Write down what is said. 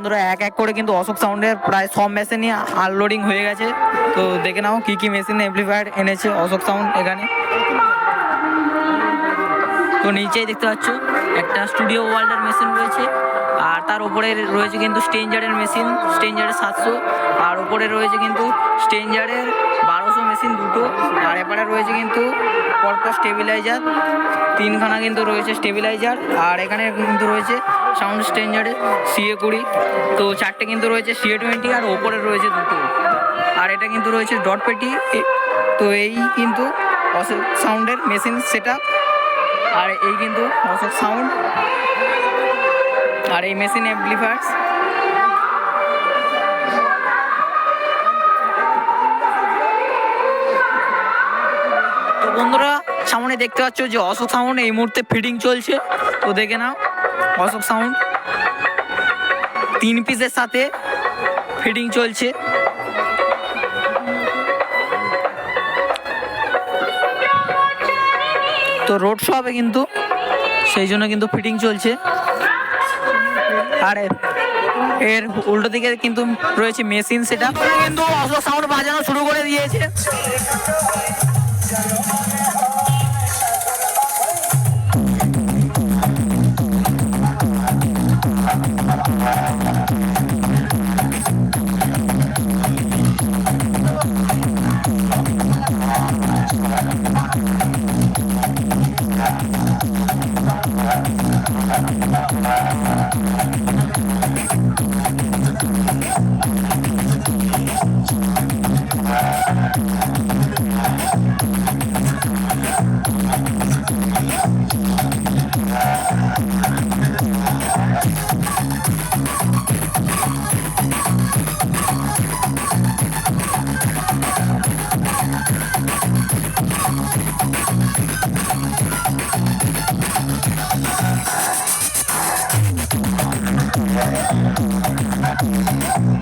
বন্ধুরা, এক এক করে কিন্তু অশোক সাউন্ডের প্রায় সব মেশিনই আনলোডিং হয়ে গেছে। তো দেখে নাও কি কি মেশিন এমপ্লিফায়ার এনেছে অশোক সাউন্ড এখানে। তো নিচেই দেখতে পাচ্ছ, একটা স্টুডিও ওয়ার্ল্ডের মেশিন রয়েছে। আর তার উপরে রয়েছে কিন্তু স্টেঞ্জারের মেশিন স্টেঞ্জারের সাতশো। আর উপরে রয়েছে কিন্তু স্টেঞ্জারের বারোশো মেশিন দুটো। আর এপারে রয়েছে কিন্তু পরপর স্টেবিলাইজার তিনখানা কিন্তু রয়েছে স্টেবিলাইজার আর এখানে কিন্তু রয়েছে সাউন্ড স্টেঞ্জারের সিএ কুড়ি। তো চারটে কিন্তু রয়েছে সিএ টোয়েন্টি আর ওপরে রয়েছে দুটো। আর এটা কিন্তু রয়েছে ডট পেটি তো এই কিন্তু সাউন্ডের মেশিন সেটা আর এই কিন্তু অশোক সাউন্ড আর এই মেশিন অ্যাম্পলিফায়ার্স তো বন্ধুরা, সামনে দেখতে পাচ্ছ যে অশোক সাউন্ড এই মুহূর্তে ফিটিং চলছে। তো দেখে নাও, অশোক সাউন্ড তিন পিসের সাথে ফিটিং চলছে। তো রোড শো হবে কিন্তু। সেই জন্য কিন্তু ফিটিং চলছে। আর এর উল্টো দিকে কিন্তু রয়েছে মেশিন সেটা। কিন্তু অশোক সাউন্ড বাজানো শুরু করে দিয়েছে। Thank you. Thank you.